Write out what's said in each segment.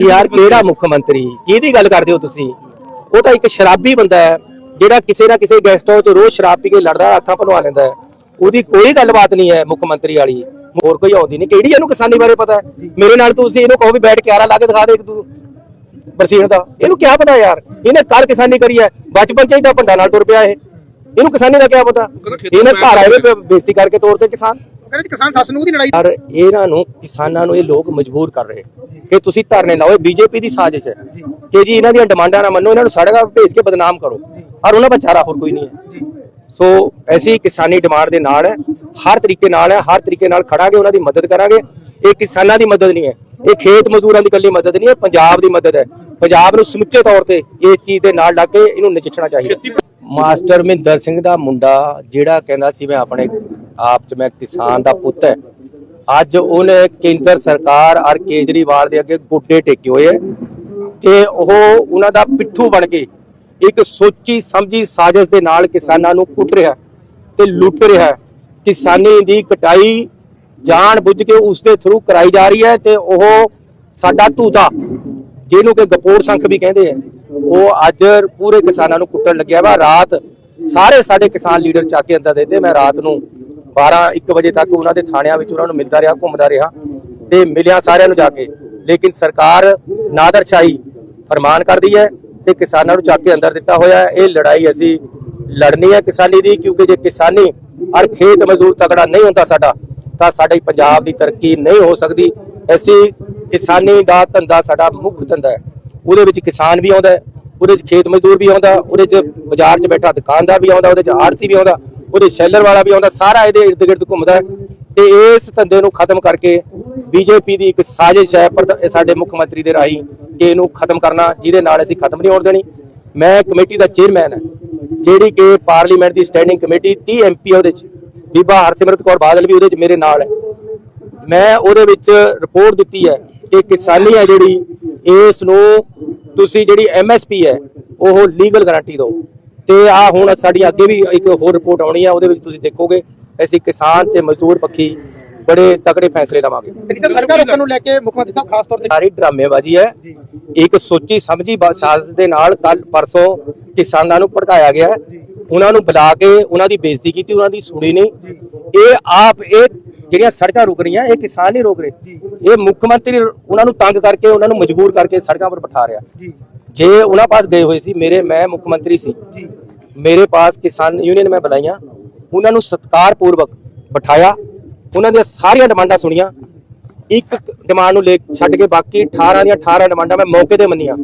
ਯਾਰ ਕਿਹੜਾ ਮੁੱਖ ਮੰਤਰੀ? ਕਿਹਦੀ ਗੱਲ ਕਰਦੇ ਹੋ ਤੁਸੀਂ? ਉਹ ਤਾਂ ਇੱਕ ਸ਼ਰਾਬੀ ਬੰਦਾ ਹੈ ਜਿਹੜਾ ਕਿਸੇ ਨਾ ਕਿਸੇ ਗੈਸਟ ਹਾਊਸ 'ਚ ਰੋਜ਼ ਸ਼ਰਾਬ ਪੀ ਕੇ ਲੜਦਾ ਅੱਖਾਂ ਭਨਵਾ ਲੈਂਦਾ ਹੈ। ਉਹਦੀ ਕੋਈ ਗੱਲਬਾਤ ਨਹੀਂ ਹੈ ਮੁੱਖ ਮੰਤਰੀ ਵਾਲੀ। ਹੋਰ ਕੋਈ ਆਉਂਦੀ ਨਹੀਂ। ਕਿਹੜੀ ਇਹਨੂੰ ਕਿਸਾਨੀ ਬਾਰੇ ਪਤਾ ਹੈ? ਮੇਰੇ ਨਾਲ ਤੁਸੀਂ ਇਹਨੂੰ ਕਹੋ ਵੀ ਬੈਠ ਕੇ ਆਰਾ ਲਾ ਕੇ ਦਿਖਾ ਦੇ ਇੱਕ ਤੂੰ। ਬਰਸੀਨ ਦਾ। ਇਹਨੂੰ ਕੀ ਪਤਾ ਯਾਰ? ਇਹਨੇ ਕੱਲ ਕਿਸਾਨੀ ਕਰੀ ਹੈ। ਬਚਪਨ ਚ ਹੀ ਤਾਂ ਭੰਡਾ ਨਾਲ ਤੁਰ ਪਿਆ ਇਹ। ਇਹਨੂੰ ਕਿਸਾਨੀ ਦਾ ਕੀ ਪਤਾ? ਇਹਨੇ ਘਰ ਆਏ ਬੇਇੱਜ਼ਤੀ ਕਰਕੇ ਤੋਰਦੇ ਕਿਸਾਨ। ਕਹਿੰਦੇ ਕਿਸਾਨ ਸੱਸ ਨੂੰ ਦੀ ਲੜਾਈ ਪਰ ਇਹਨਾਂ ਨੂੰ ਕਿਸਾਨਾਂ ਨੂੰ ਇਹ ਲੋਕ ਮਜਬੂਰ ਕਰ ਰਹੇ ਕਿ ਤੁਸੀਂ ਧਰਨੇ ਲਾਓ ਇਹ ਬੀਜੇਪੀ ਦੀ ਸਾਜ਼ਿਸ਼ ਹੈ। ਕਿ ਜੀ ਇਹਨਾਂ ਦੀਆਂ ਡਿਮਾਂਡਾਂ ਨਾ ਮੰਨੋ ਇਹਨਾਂ ਨੂੰ ਸੜਕਾਂ 'ਤੇ ਭੇਜ ਕੇ ਬਦਨਾਮ ਕਰੋ। ਔਰ ਉਹਨਾਂ ਦਾ ਚਾਰਾ ਹੋਰ ਕੋਈ ਨਹੀਂ ਹੈ। ਸੋ ਐਸੀ ਕਿਸਾਨੀ ਡਿਮਾਂਡ ਦੇ ਨਾਲ ਹੈ ਹਰ ਤਰੀਕੇ ਨਾਲ ਹੈ ਹਰ ਤਰੀਕੇ ਨਾਲ ਖੜਾਂਗੇ ਉਹਨਾਂ ਦੀ ਮਦਦ ਕਰਾਂਗੇ। ਇਹ ਕਿਸਾਨਾਂ ਦੀ ਮਦਦ ਨਹੀਂ ਹੈ। ਇਹ ਖੇਤ ਮਜ਼ਦੂਰਾਂ ਦੀ ਇਕੱਲੀ ਮਦਦ ਨਹੀਂ ਹੈ ਪੰਜਾਬ ਦੀ ਮਦਦ ਹੈ। ਪੰਜਾਬ ਨੂੰ ਸਮੁੱਚੇ ਤੌਰ ਤੇ ਇਸ ਚੀਜ਼ ਦੇ ਨਾਲ ਲੱਗ ਕੇ ਇਹਨੂੰ ਨਜਿੱਠਣਾ ਚਾਹੀਦਾ। ਮਾਸਟਰ ਮਹਿੰਦਰ ਸਿੰਘ ਦਾ ਮੁੰਡਾ ਜਿਹੜਾ ਕਹਿੰਦਾ ਸੀ ਮੈਂ ਆਪਣੇ ਆਪ ਚ ਮੈਂ ਕਿਸਾਨ ਦਾ ਪੁੱਤ ਹੈ। ਅੱਜ ਉਹਨੇ ਕੇਂਦਰ ਸਰਕਾਰ ਔਰ ਕੇਜਰੀਵਾਲ ਦੇ ਅੱਗੇ ਗੋਡੇ ਟੇਕੇ ਹੋਏ ਤੇ ਉਹ ਉਹਨਾਂ ਦਾ ਪਿੱਠੂ ਬਣ ਕੇ ਇੱਕ ਸੋਚੀ ਸਮਝੀ ਸਾਜ਼ਿਸ਼ ਦੇ ਨਾਲ ਕਿਸਾਨਾਂ ਨੂੰ ਕੁੱਟ ਰਿਹਾ ਤੇ ਲੁੱਟ ਰਿਹਾ ਕਿਸਾਨੀ ਦੀ ਕਟਾਈ ਜਾਣ ਬੁੱਝ ਕੇ ਉਸ ਦੇ ਥਰੂ ਕਰਾਈ ਜਾ ਰਹੀ ਹੈ ਤੇ ਉਹ ਸਾਡਾ ਧੂਤਾ, ਜਿਹਨੂੰ ਕਿ ਗਪੋਰ ਸੰਖ ਵੀ ਕਹਿੰਦੇ ਆ ਉਹ ਅੱਜ ਪੂਰੇ ਕਿਸਾਨਾਂ ਨੂੰ ਕੁੱਟਣ ਲੱਗਿਆ ਵਾ। ਰਾਤ ਸਾਰੇ ਸਾਡੇ ਕਿਸਾਨ ਲੀਡਰ ਚੱਕ ਕੇ ਅੰਦਰ ਦੇਤੇ, ਮੈਂ ਰਾਤ ਨੂੰ 12 1 ਵਜੇ ਤੱਕ ਉਹਨਾਂ ਦੇ ਥਾਣਿਆਂ ਵਿੱਚ ਉਹਨਾਂ ਨੂੰ ਮਿਲਦਾ ਰਿਹਾ, ਘੁੰਮਦਾ ਰਿਹਾ ਤੇ ਮਿਲਿਆ ਸਾਰਿਆਂ ਨੂੰ ਜਾ ਕੇ। ਲੇਕਿਨ ਸਰਕਾਰ ਨਾਦਰਸ਼ਾਹੀ ਫਰਮਾਨ ਕਰਦੀ ਹੈ ਤੇ ਕਿਸਾਨਾਂ ਨੂੰ ਚੱਕ ਕੇ ਅੰਦਰ ਦਿੱਤਾ ਹੋਇਆ ਇਹ ਲੜਾਈ ਅਸੀਂ ਲੜਨੀ ਹੈ ਕਿਸਾਨੀ ਦੀ, ਕਿਉਂਕਿ ਜੇ ਕਿਸਾਨੀ ਔਰ ਖੇਤ ਮਜ਼ਦੂਰ ਤਕੜਾ ਨਹੀਂ ਹੁੰਦਾ ਸਾਡਾ, ਤਾਂ ਸਾਡੇ ਪੰਜਾਬ ਦੀ ਤਰੱਕੀ ਨਹੀਂ ਹੋ ਸਕਦੀ। ਅਸੀਂ ਕਿਸਾਨੀ ਦਾ ਧੰਦਾ ਸਾਡਾ ਮੁੱਖ ਧੰਦਾ ਹੈ। ਉਹਦੇ ਵਿੱਚ ਕਿਸਾਨ ਵੀ ਆਉਂਦਾ ਉਹਦੇ ਵਿੱਚ ਖੇਤ ਮਜ਼ਦੂਰ ਵੀ ਆਉਂਦਾ, ਉਹਦੇ ਵਿੱਚ ਬਾਜ਼ਾਰ 'ਚ ਬੈਠਾ ਦੁਕਾਨਦਾਰ ਵੀ ਆਉਂਦਾ, ਉਹਦੇ 'ਚ ਆੜਤੀ ਵੀ ਆਉਂਦਾ। ਉਹਦੇ ਸ਼ੈਲਰ ਵਾਲਾ ਵੀ ਆਉਂਦਾ, ਸਾਰਾ ਇਹਦੇ ਇਰਦ ਗਿਰਦ ਘੁੰਮਦਾ ਹੈ। ਤੇ ਇਸ ਧੰਦੇ ਨੂੰ ਖਤਮ ਕਰਕੇ ਬੀਜੇਪੀ ਦੀ ਇੱਕ ਸਾਜ਼ਿਸ਼ ਹੈ ਪਰ ਸਾਡੇ ਮੁੱਖ ਮੰਤਰੀ ਦੇ ਰਾਹੀਂ ਕਿ ਇਹਨੂੰ ਖਤਮ ਕਰਨਾ, ਜਿਹਦੇ ਨਾਲ ਅਸੀਂ ਖਤਮ ਨਹੀਂ ਹੋਣ ਦੇਣੀ। ਮੈਂ ਕਮੇਟੀ ਦਾ ਚੇਅਰਮੈਨ ਹਾਂ, ਜਿਹੜੀ ਕਿ ਪਾਰਲੀਮੈਂਟ ਦੀ ਸਟੈਂਡਿੰਗ ਕਮੇਟੀ 30 ਐਮਪੀ ਉਹਦੇ 'ਚ। ਬੀਬਾ ਹਰਸਿਮਰਤ ਕੌਰ ਬਾਦਲ ਵੀ ਉਹਦੇ 'ਚ ਮੇਰੇ ਨਾਲ ਹੈ। ਮੈਂ ਉਹਦੇ ਵਿੱਚ ਰਿਪੋਰਟ ਦਿੱਤੀ ਹੈ ਕਿ ਕਿਸਾਨੀ ਹੈ ਜਿਹੜੀ, ਇਸ ਨੂੰ ਤੁਸੀਂ ਜਿਹੜੀ ਐਮਐਸਪੀ ਹੈ, ਉਹ ਲੀਗਲ ਗਾਰੰਟੀ ਦਿਓ। ਤੇ ਆ ਹੁਣ ਸਾਡੀ ਅੱਗੇ ਵੀ ਇੱਕ ਹੋਰ ਰਿਪੋਰਟ ਆਉਣੀ ਹੈ ਉਹਦੇ ਵਿੱਚ ਤੁਸੀਂ ਦੇਖੋਗੇ। ਅਸੀਂ ਕਿਸਾਨ ਤੇ ਮਜ਼ਦੂਰ ਪੱਖੀ ਬੜੇ ਤਕੜੇ ਫੈਸਲੇ ਲਵਾਂਗੇ। ਤੇ ਜਿੱਦਾਂ ਸੜਕਾਂ ਰੋਕਣ ਨੂੰ ਲੈ ਕੇ ਮੁੱਖ ਮੰਤਰੀ ਸਾਹਿਬ ਖਾਸ ਤੌਰ ਤੇ ਸਾਰੀ ਡਰਾਮੇਬਾਜ਼ੀ ਹੈ। ਇੱਕ ਸੋਚੀ ਸਮਝੀ ਸਾਜ਼ਿਸ਼ ਦੇ ਨਾਲ ਕੱਲ ਪਰਸੋਂ ਕਿਸਾਨਾਂ ਨੂੰ ਭੜਕਾਇਆ ਗਿਆ। ਉਹਨਾਂ ਨੂੰ ਬੁਲਾ ਕੇ ਉਹਨਾਂ ਦੀ ਬੇਇੱਜ਼ਤੀ ਕੀਤੀ ਉਹਨਾਂ ਦੀ ਸੁਣੀ ਨਹੀਂ। ਇਹ ਆਪ ਇਹ ਜਿਹੜੀਆਂ ਸੜਕਾਂ ਰੁਕ ਰਹੀਆਂ ਇਹ ਕਿਸਾਨ ਨਹੀਂ ਰੋਕ ਰਹੇ। ਇਹ ਮੁੱਖ ਮੰਤਰੀ ਉਹਨਾਂ ਨੂੰ ਤੰਗ ਕਰਕੇ ਉਹਨਾਂ ਨੂੰ ਮਜਬੂਰ ਕਰਕੇ ਸੜਕਾਂ ਪਰ ਬਿਠਾ ਰਿਹਾ। ਜੀ ਉਹਨਾਂ ਪਾਸ ਗਏ ਹੋਏ ਸੀ ਮੇਰੇ ਮੈਂ ਮੁੱਖ ਮੰਤਰੀ ਸੀ। ਜੀ। ਮੇਰੇ ਪਾਸ ਕਿਸਾਨ ਯੂਨੀਅਨ ਮੈਂ ਬੁਲਾਈਆਂ। ਉਹਨਾਂ ਨੂੰ ਸਤਿਕਾਰਪੂਰਵਕ ਬਿਠਾਇਆ। ਉਹਨਾਂ ਦੀਆਂ ਸਾਰੀਆਂ ਡਿਮਾਂਡਾਂ ਸੁਣੀਆਂ। ਇੱਕ ਡਿਮਾਂਡ ਨੂੰ ਲੈ ਛੱਡ ਕੇ ਬਾਕੀ 18 ਦੀਆਂ 18 ਡਿਮਾਂਡਾਂ ਮੈਂ ਮੌਕੇ ਤੇ ਮੰਨੀਆਂ।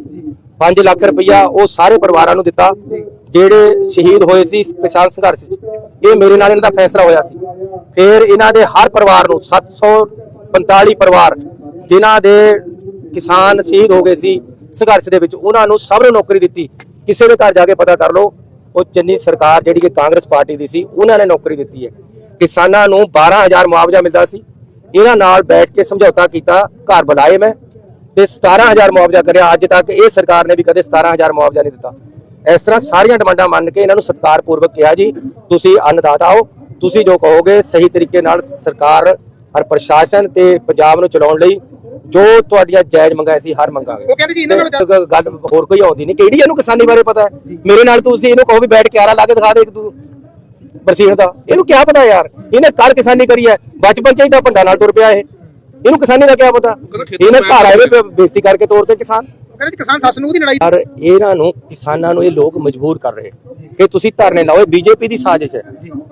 5 ਲੱਖ ਰੁਪਈਆ ਉਹ ਸਾਰੇ ਪਰਿਵਾਰਾਂ ਨੂੰ ਦਿੱਤਾ। ਜਿਹੜੇ ਸ਼ਹੀਦ ਹੋਏ ਸੀ ਕਿਸਾਨ ਸੰਘਰਸ਼ 'ਚ ਇਹ ਮੇਰੇ ਨਾਲ ਇਹਨਾਂ ਦਾ ਫੈਸਲਾ ਹੋਇਆ ਸੀ। ਫਿਰ ਇਹਨਾਂ ਦੇ ਹਰ ਪਰਿਵਾਰ ਨੂੰ 745 ਪਰਿਵਾਰ ਜਿਨ੍ਹਾਂ ਦੇ ਕਿਸਾਨ ਸ਼ਹੀਦ ਹੋ ਗਏ ਸੀ ਸੰਘਰਸ਼ ਦੇ ਵਿੱਚ ਉਹਨਾਂ ਨੂੰ ਸਭ ਨੂੰ ਨੌਕਰੀ ਦਿੱਤੀ। ਕਿਸੇ ਦੇ ਘਰ ਜਾ ਕੇ ਪਤਾ ਕਰ ਲਓ, ਉਹ ਚੰਨੀ ਸਰਕਾਰ ਜਿਹੜੀ ਕਿ ਕਾਂਗਰਸ ਪਾਰਟੀ ਦੀ ਸੀ, ਉਹਨਾਂ ਨੇ ਨੌਕਰੀ ਦਿੱਤੀ ਹੈ। ਕਿਸਾਨਾਂ ਨੂੰ 12000 ਮੁਆਵਜ਼ਾ ਮਿਲਦਾ ਸੀ। ਇਹਨਾਂ ਨਾਲ ਬੈਠ ਕੇ ਸਮਝੌਤਾ ਕੀਤਾ, ਘਰ ਬੁਲਾਏ ਮੈਂ, ਤੇ 17000 ਮੁਆਵਜ਼ਾ ਕਰਿਆ। ਅੱਜ ਤੱਕ ਇਹ ਸਰਕਾਰ ਨੇ ਵੀ ਕਦੇ 17000 ਮੁਆਵਜ਼ਾ ਨਹੀਂ ਦਿੱਤਾ। ਇਸ ਤਰ੍ਹਾਂ ਸਾਰੀਆਂ ਡਿਮਾਂਡਾਂ ਮੰਨ ਕੇ ਇਹਨਾਂ ਨੂੰ ਸਤਿਕਾਰਪੂਰਵਕ ਕਿਹਾ ਜੀ, ਤੁਸੀਂ ਅੰਨਦਾਤਾ ਹੋ, ਤੁਸੀਂ ਜੋ ਕਹੋਗੇ, ਸਹੀ ਤਰੀਕੇ ਨਾਲ ਸਰਕਾਰ ਔਰ ਪ੍ਰਸ਼ਾਸਨ ਤੇ ਪੰਜਾਬ ਨੂੰ ਚਲਾਉਣ ਲਈ ਜੋ ਤੁਹਾਡੀਆਂ ਜਾਇਜ਼ ਮੰਗਾਂ ਸੀ ਹਰ ਮੰਗਾਂਗੇ ਉਹ ਕਹਿੰਦੇ ਜੀ ਇਹਨਾਂ ਨਾਲ ਗੱਲ- ਤੇ ਗੱਲ ਹੋਰ ਕੋਈ ਆਉਂਦੀ ਨਹੀਂ। ਕਿਹੜੀ ਇਹਨੂੰ ਕਿਸਾਨੀ ਬਾਰੇ ਪਤਾ ਹੈ? ਮੇਰੇ ਨਾਲ ਤੁਸੀਂ ਇਹਨੂੰ ਕਹੋ ਵੀ ਬੈਠ ਕੇ ਆਰਾ ਲਾ ਕੇ ਦਿਖਾ ਦੇ ਇੱਕ ਤੂੰ। ਬਰਸੀਨ ਦਾ। ਇਹਨੂੰ ਕੀ ਪਤਾ ਯਾਰ? ਇਹਨੇ ਕੱਲ ਕਿਸਾਨੀ ਕਰੀ ਹੈ। ਬਚਪਨ ਚ ਹੀ ਤਾਂ ਭੰਡਾ ਨਾਲ ਤੁਰ ਪਿਆ ਇਹ। ਇਹਨੂੰ ਕਿਸਾਨੀ ਦਾ ਕੀ ਪਤਾ? ਇਹਨੇ ਘਰ ਆਏ ਬੇਇੱਜ਼ਤੀ ਕਰਕੇ ਤੋਰਦੇ ਕਿਸਾਨ। ਉਹ ਕਹਿੰਦੇ ਕਿਸਾਨ ਸੱਸ ਨੂੰ ਦੀ ਲੜਾਈ ਪਰ ਇਹਨਾਂ ਨੂੰ ਕਿਸਾਨਾਂ ਨੂੰ ਇਹ ਲੋਕ ਮਜਬੂਰ ਕਰ ਰਹੇ। ਕਿ ਤੁਸੀਂ ਧਰਨੇ ਲਾਓ ਇਹ ਬੀਜੇਪੀ ਦੀ ਸਾਜ਼ਿਸ਼ ਹੈ।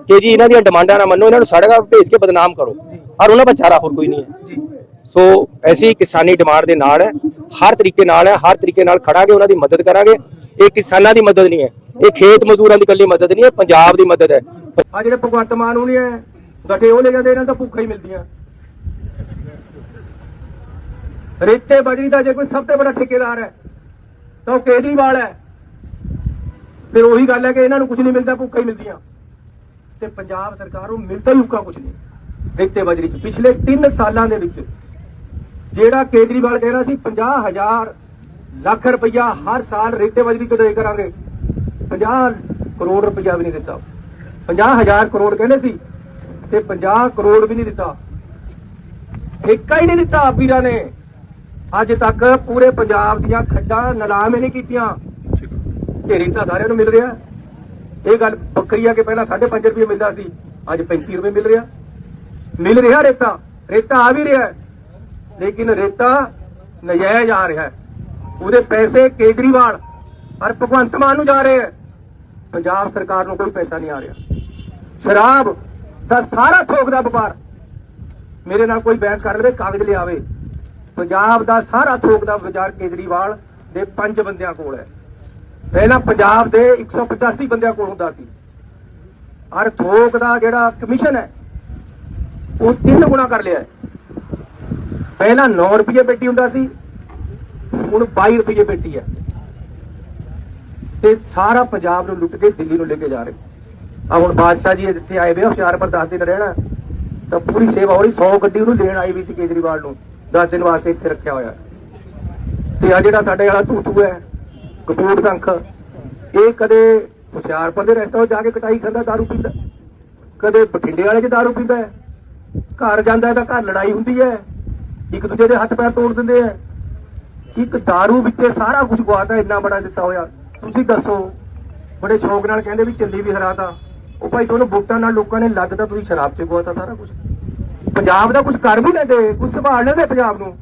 ਕਿ ਜੀ ਇਹਨਾਂ ਦੀਆਂ ਡਿਮਾਂਡਾਂ ਨਾ ਮੰਨੋ ਇਹਨਾਂ ਨੂੰ ਸੜਕਾਂ 'ਤੇ ਭੇਜ ਕੇ ਬਦਨਾਮ ਕਰੋ। ਔਰ ਉਹਨਾਂ ਦਾ ਚਾਰਾ ਹੋਰ ਕੋਈ ਨਹੀਂ ਹੈ। ਸੋ ਐਸੀ ਕਿਸਾਨੀ ਡਿਮਾਂਡ ਦੇ ਨਾਲ ਹੈ ਹਰ ਤਰੀਕੇ ਨਾਲ ਹੈ ਹਰ ਤਰੀਕੇ ਨਾਲ ਖੜਾਂਗੇ, ਉਹਨਾਂ ਦੀ ਮਦਦ ਕਰਾਂਗੇ। ਇਹ ਕਿਸਾਨਾਂ ਦੀ ਮਦਦ ਨਹੀਂ ਹੈ। ਇਹ ਖੇਤ ਮਜ਼ਦੂਰਾਂ ਦੀ ਇਕੱਲੀ ਮਦਦ ਨਹੀਂ ਹੈ, ਪੰਜਾਬ ਦੀ ਮਦਦ ਹੈ। ਆ ਜਿਹੜੇ ਭਗਵੰਤ ਮਾਨ ਉਹ ਹੈ ਗੱਠੇ ਉਹ ਲੈ ਜਾਂਦੇ, ਇਹਨਾਂ ਤਾਂ ਭੁੱਖਾ ਹੀ ਮਿਲਦੀਆਂ। ਰੇਤੇ ਬਜਰੀ ਦਾ ਜੇ ਕੋਈ ਸਭ ਤੋਂ ਵੱਡਾ ਠੇਕੇਦਾਰ ਹੈ, ਤਾਂ ਉਹ ਕੇਜਰੀਵਾਲ ਹੈ। ਫਿਰ ਉਹੀ ਗੱਲ ਹੈ ਕਿ ਇਹਨਾਂ ਨੂੰ ਕੁਝ ਨਹੀਂ ਮਿਲਦਾ, ਭੁੱਖਾ ਹੀ ਮਿਲਦੀਆਂ। ਤੇ ਪੰਜਾਬ ਸਰਕਾਰ ਨੂੰ ਮਿਲਦਾ ਹੀ ਹੁੱਕਾ ਕੁਝ ਨਹੀਂ। ਰੇਤੇ ਬਜਰੀ ਚ ਪਿਛਲੇ 3 ਸਾਲਾਂ ਦੇ ਵਿੱਚ ਜਿਹੜਾ ਕੇਜਰੀਵਾਲ ਕਹਿ ਰਿਹਾ ਸੀ 50000 ਲੱਖ ਰੁਪਈਆ ਹਰ ਸਾਲ ਰੇਤੇ ਬਜਰੀ ਤੋਂ ਦੇ ਕਰਾਂਗੇ। 50 ਕਰੋੜ ਰੁਪਇਆ ਵੀ ਨਹੀਂ ਦਿੱਤਾ। 50000 ਕਰੋੜ ਕਹਿੰਦੇ ਸੀ ਤੇ 50 ਕਰੋੜ ਵੀ ਨਹੀਂ ਦਿੱਤਾ। ਠੇਕਾ ਹੀ ਨਹੀਂ ਦਿੱਤਾ ਵੀਰਾਂ ਨੇ। ਅੱਜ ਤੱਕ ਪੂਰੇ ਪੰਜਾਬ ਦੀਆਂ ਖੱਡਾਂ ਨਿਲਾਮ ਹੀ ਨਹੀਂ ਕੀਤੀਆਂ। ਇਹ ਰੇਤਾ ਸਾਰਿਆਂ ਨੂੰ ਮਿਲ ਰਿਹਾ। ਇਹ ਗੱਲ ਬੱਕਰੀ ਆ ਕਿ ਪਹਿਲਾਂ 5.5 ਰੁਪਏ ਮਿਲਦਾ ਸੀ, ਅੱਜ 35 ਰੁਪਏ ਮਿਲ ਰਿਹਾ। ਮਿਲ ਰਿਹਾ ਰੇਤਾ। ਰੇਤਾ ਆ ਵੀ ਰਿਹਾ। ਲੇਕਿਨ ਰੇਤਾ ਨਜਾਇਜ਼ ਆ ਰਿਹਾ ਹੈ। ਉਹਦੇ ਪੈਸੇ ਕੇਜਰੀਵਾਲ ਔਰ ਭਗਵੰਤ ਮਾਨ ਨੂੰ ਜਾ ਰਹੇ ਹੈ। ਪੰਜਾਬ ਸਰਕਾਰ ਨੂੰ ਕੋਈ ਪੈਸਾ ਨਹੀਂ ਆ ਰਿਹਾ। ਸ਼ਰਾਬ ਦਾ ਸਾਰਾ ਥੋਕ ਦਾ ਵਪਾਰ ਮੇਰੇ ਨਾਲ ਕੋਈ ਬਹਿਸ ਕਰ ਲਵੇ, ਕਾਗਜ਼ ਲਿਆਵੇ। ਪੰਜਾਬ ਦਾ ਸਾਰਾ ਥੋਕ ਦਾ ਬਾਜ਼ਾਰ ਕੇਜਰੀਵਾਲ ਦੇ ਪੰਜ ਬੰਦਿਆਂ ਕੋਲ ਹੈ। ਪਹਿਲਾਂ ਪੰਜਾਬ ਦੇ 185 ਬੰਦਿਆਂ ਕੋਲ ਹੁੰਦਾ ਸੀ। ਹਰ ਥੋਕ ਦਾ ਜਿਹੜਾ ਕਮਿਸ਼ਨ ਹੈ, ਉਹ ਤਿੰਨ ਗੁਣਾ ਕਰ ਲਿਆ ਹੈ। ਪਹਿਲਾਂ 9 ਰੁਪਏ ਪੇਟੀ ਹੁੰਦਾ ਸੀ, ਹੁਣ 22 ਰੁਪਏ ਪੇਟੀ ਹੈ। ਤੇ ਸਾਰਾ ਪੰਜਾਬ ਨੂੰ ਲੁੱਟ ਕੇ ਦਿੱਲੀ ਨੂੰ ਲੈ ਕੇ ਜਾ ਰਹੇ ਆ ਹੁਣ ਬਾਦਸ਼ਾਹ ਜੀ ਇੱਥੇ ਆਏ ਵੇ ਹੁਸ਼ਿਆਰਪੁਰ 10 ਦਿਨ ਰਹਿਣਾ। ਤਾਂ ਪੂਰੀ ਸੇਵਾ ਹੋ ਰਹੀ 100 ਗੱਡੀ ਉਹਨੂੰ ਲੈਣ ਆਈ ਵੀ ਸੀ ਕੇਜਰੀਵਾਲ ਨੂੰ 10 ਦਿਨ ਵਾਸਤੇ ਇੱਥੇ ਰੱਖਿਆ ਹੋਇਆ। ਤੇ ਆ ਜਿਹੜਾ ਸਾਡੇ ਵਾਲਾ ਧੂਤੂ ਹੈ, ਕਪੂਰ ਸੰਖ, ਇਹ ਕਦੇ ਹੁਸ਼ਿਆਰਪੁਰ ਦੇ ਰੈਸਟੋਰੈਂਟ ਜਾ ਕੇ ਕਟਾਈ ਖਾਂਦਾ, ਦਾਰੂ ਪੀਂਦਾ? ਕਦੇ ਬਠਿੰਡੇ ਵਾਲੇ 'ਚ ਦਾਰੂ ਪੀਂਦਾ ਘਰ ਜਾਂਦਾ ਤਾਂ ਘਰ ਲੜਾਈ ਹੁੰਦੀ ਹੈ। ਇੱਕ ਦੂਜੇ ਦੇ ਹੱਥ ਪੈਰ ਤੋੜ ਦਿੰਦੇ ਆ। ਇੱਕ ਦਾਰੂ ਵਿੱਚੇ ਸਾਰਾ ਕੁਝ ਗਵਾਤਾ ਇੰਨਾ ਬੜਾ ਦਿੱਤਾ ਹੋਇਆ। ਤੁਸੀਂ ਦੱਸੋ, ਬੜੇ ਸ਼ੌਕ ਨਾਲ ਕਹਿੰਦੇ ਵੀ ਚੱਲੀ ਵੀ ਹਰਾਤਾ। ਉਹ ਭਾਈ ਤੁਹਾਨੂੰ ਵੋਟਾਂ ਨਾਲ ਲੋਕਾਂ ਨੇ ਲੱਗਦਾ ਤੁਸੀਂ ਸ਼ਰਾਬ 'ਚ ਗਵਾਤਾ ਸਾਰਾ ਕੁਝ। ਪੰਜਾਬ ਦਾ ਕੁਝ ਕਰ ਵੀ ਲੈਂਦੇ, ਕੁਝ ਸੰਭਾਲ ਲੈਂਦੇ ਪੰਜਾਬ ਨੂੰ।